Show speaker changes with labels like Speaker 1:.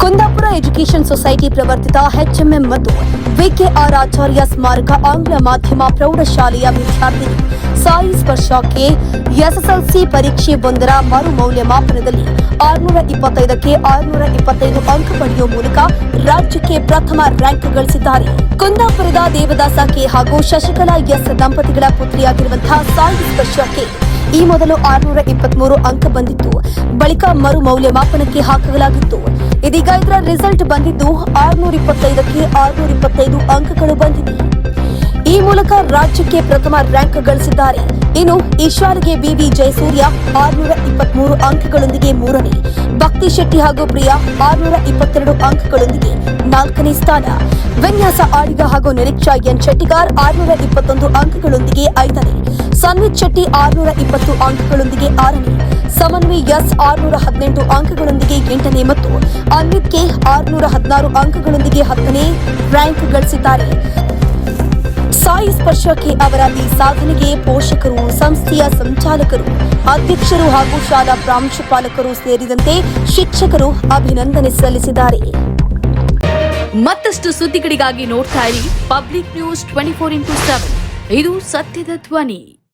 Speaker 1: Kundapura education society ಪ್ರವರ್ತಿತ HMM ಮತ್ತು VKR ಆಚಾರ್ಯ ಸ್ಮಾರಕ ಆಂಗ್ಲ ಮಾಧ್ಯಮ ಪ್ರೌಢಶಾಲೆಯ ವಿದ್ಯಾರ್ಥಿ. ಸಾಯಿ ಸ್ಪರ್ಶಕ್ಕೆ ಎಸ್ಎಸ್ಎಲ್ಸಿ ಪರೀಕ್ಷೆ ಒಂದರ ಮರು ಮೌಲ್ಯಮಾಪನದಲ್ಲಿ ಆರುನೂರ ಇಪ್ಪತ್ತೈದಕ್ಕೆ ಆರುನೂರ ಇಪ್ಪತ್ತೈದು ಅಂಕ ಪಡೆಯುವ ಮೂಲಕ ರಾಜ್ಯಕ್ಕೆ ಪ್ರಥಮ ರ್ಯಾಂಕ್ ಗಳಿಸಿದ್ದಾರೆ. ಕುಂದಾಪುರದ ದೇವದಾಸ ಕೆ ಹಾಗೂ ಶಶಿಕಲಾ ಎಸ್ ದಂಪತಿಗಳ ಪುತ್ರಿಯಾಗಿರುವಂತಹ ಸಾಯಿ ಸ್ಪರ್ಶಕ್ಕೆ ಈ ಮೊದಲು ಆರುನೂರ ಇಪ್ಪತ್ಮೂರು ಅಂಕ ಬಂದಿತ್ತು. ಬಳಿಕ ಮರು ಮೌಲ್ಯಮಾಪನಕ್ಕೆ ಹಾಕಲಾಗಿತ್ತು. ಇದೀಗ ಇದರ ರಿಸಲ್ಟ್ ಬಂದಿದ್ದು ಆರುನೂರ ಇಪ್ಪತ್ತೈದಕ್ಕೆ ಆರುನೂರ ಇಪ್ಪತ್ತೈದು ಅಂಕಗಳು ಬಂದಿದೆ ಈ ಮೂಲಕ ರಾಜ್ಯಕ್ಕೆ ಪ್ರಥಮ ರ್ಯಾಂಕ್ ಗಳಿಸಿದ್ದಾರೆ. ಇನ್ನು ಈ ಬಿವಿ ಜಯಸೂರ್ಯ ಆರುನೂರ ಇಪ್ಪತ್ಮೂರು ಅಂಕಗಳೊಂದಿಗೆ ಮೂರನೇ. ಭಕ್ತಿ ಶೆಟ್ಟಿ ಹಾಗೂ ಪ್ರಿಯಾ ಆರುನೂರ ಇಪ್ಪತ್ತೆರಡು ಅಂಕಗಳೊಂದಿಗೆ ನಾಲ್ಕನೇ ಸ್ಥಾನ. ವಿನ್ಯಾಸ ಆಡಿಗ ಹಾಗೂ ನಿರೀಕ್ಷಾ ಎನ್ ಶೆಟ್ಟಿಗಾರ್ ಆರುನೂರ ಇಪ್ಪತ್ತೊಂದು ಅಂಕಗಳೊಂದಿಗೆ ಐದನೇ. ಸನ್ವಿತ್ ಶೆಟ್ಟಿ ಆರುನೂರ ಇಪ್ಪತ್ತು ಅಂಕಗಳೊಂದಿಗೆ ಆರನೇ ಸಮನ್ವಿ ಎಸ್ ಆರುನೂರ ಹದಿನೆಂಟು ಅಂಕಗಳೊಂದಿಗೆ ಎಂಟನೇ ಮತ್ತು ಅನ್ವಿತ್ ಕೆ ಆರುನೂರ ಹದಿನಾರು ಅಂಕಗಳೊಂದಿಗೆ ಹತ್ತನೇ ರ್ಯಾಂಕ್ ಗಳಿಸಿದ್ದಾರೆ. ಸಾಯಿ ಸ್ಪರ್ಶಕ್ಕೆ ಅವರ ಈ ಸಾಧನೆಗೆ ಪೋಷಕರು, ಸಂಸ್ಥೆಯ ಸಂಚಾಲಕರು, ಅಧ್ಯಕ್ಷರು ಹಾಗೂ ಶಾಲಾ ಪ್ರಾಂಶುಪಾಲಕರು ಸೇರಿದಂತೆ ಶಿಕ್ಷಕರು ಅಭಿನಂದನೆ ಸಲ್ಲಿಸಿದ್ದಾರೆ.
Speaker 2: ಮತ್ತಷ್ಟು ಸುದ್ದಿಗಳಿಗಾಗಿ ನೋಡ್ತಾ ಇರಿ public news twenty four into seven. ಇದು ಸತ್ಯದ ಧ್ವನಿ.